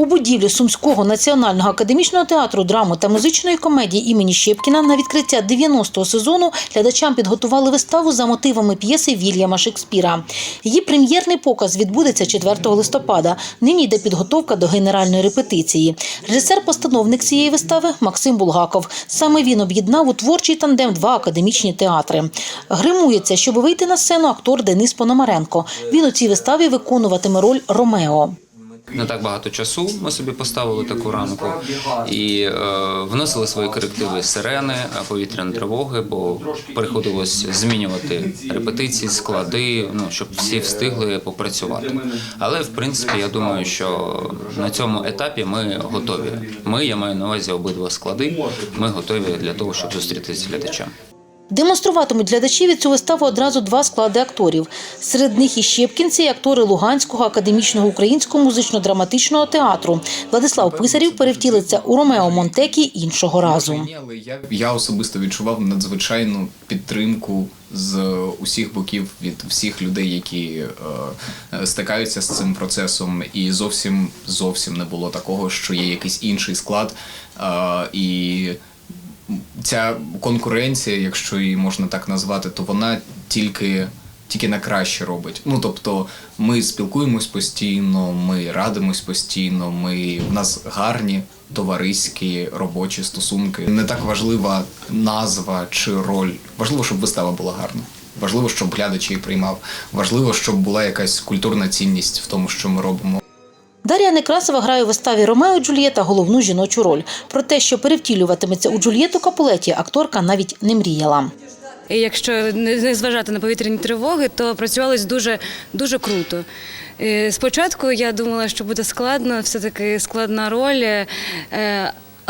У будівлі Сумського національного академічного театру драми та музичної комедії імені Щепкіна на відкриття 90-го сезону глядачам підготували виставу за мотивами п'єси Вільяма Шекспіра. Її прем'єрний показ відбудеться 4 листопада. Нині йде підготовка до генеральної репетиції. Режисер-постановник цієї вистави Максим Булгаков. Саме він об'єднав у творчий тандем два академічні театри. Гримується, щоб вийти на сцену актор Денис Пономаренко. Він у цій виставі виконуватиме роль Ромео. Не так багато часу ми собі поставили таку ранку і е, вносили свої корективи сирени, е, повітряні тривоги, бо приходилось змінювати репетиції, склади, ну щоб всі встигли попрацювати. Але в принципі я думаю, що на цьому етапі ми готові. Ми, я маю на увазі обидва склади. Ми готові для того, щоб зустрітися з глядачем. Демонструватимуть глядачеві цю виставу одразу два склади акторів. Серед них і щепкінці, і актори Луганського академічного українського музично-драматичного театру. Владислав Писарів перевтілиться у Ромео Монтекі іншого разу. Я особисто відчував надзвичайну підтримку з усіх боків від всіх людей, які е, стикаються з цим процесом, і зовсім зовсім не було такого, що є якийсь інший склад. Е, і ця конкуренція, якщо її можна так назвати, то вона тільки. Тільки на краще робить. Ну тобто, ми спілкуємось постійно, ми радимось постійно. Ми в нас гарні товариські робочі стосунки. Не так важлива назва чи роль. Важливо, щоб вистава була гарна. Важливо, щоб глядач її приймав. Важливо, щоб була якась культурна цінність в тому, що ми робимо. Дар'я Некрасова грає у виставі Ромео і Джульєта головну жіночу роль. Про те, що перевтілюватиметься у Джульєту Капулеті, акторка навіть не мріяла. І якщо не зважати на повітряні тривоги, то працювалось дуже дуже круто. Е, Спочатку я думала, що буде складно, все-таки складна роль.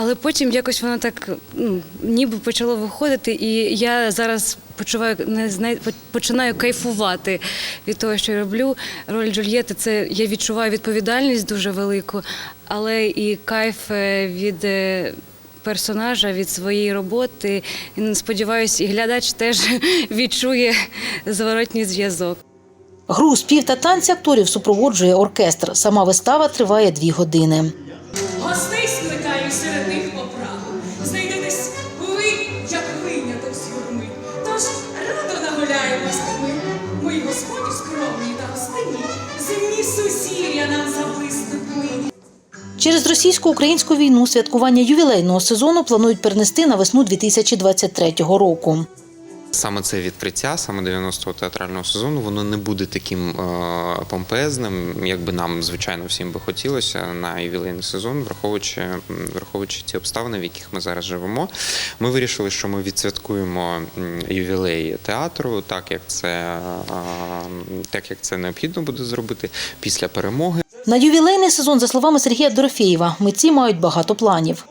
Але потім якось воно так ну, ніби почало виходити, і я зараз почуваю не знаю, починаю кайфувати від того, що я роблю. Роль Джульєти це я відчуваю відповідальність дуже велику, але і кайф е, від. е, персонажа від своєї роботи. І, Сподіваюсь, і глядач теж відчує зворотній зв'язок. Гру, спів та танці акторів супроводжує оркестр. Сама вистава триває дві години. Гостей скликаю серед них поправ. Знайдетесь ви, як виняток з юрми. Тож радо нагуляємось ми. Мої господі скромні та гостині, земні сусір'я нам заблиснуть. Через російсько-українську війну святкування ювілейного сезону планують перенести на весну 2023 року. Саме це відкриття, саме 90-го театрального сезону, воно не буде таким е, помпезним, як би нам, звичайно, всім би хотілося на ювілейний сезон, враховуючи, враховуючи ті обставини, в яких ми зараз живемо. Ми вирішили, що ми відсвяткуємо ювілей театру, так як це, е, так як це необхідно буде зробити після перемоги. На ювілейний сезон, за словами Сергія Дорофєєва, митці мають багато планів.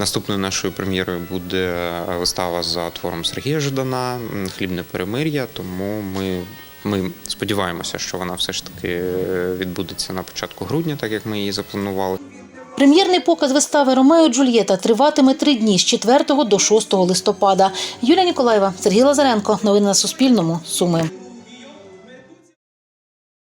Наступною нашою прем'єрою буде вистава за твором Сергія Ждана Хлібне перемир'я. Тому ми, ми сподіваємося, що вона все ж таки е, відбудеться на початку грудня, так як ми її запланували. Прем'єрний показ вистави Ромео Джульєта триватиме три дні з 4 до 6 листопада. Юлія Ніколаєва, Сергій Лазаренко. Новини на Суспільному. Суми.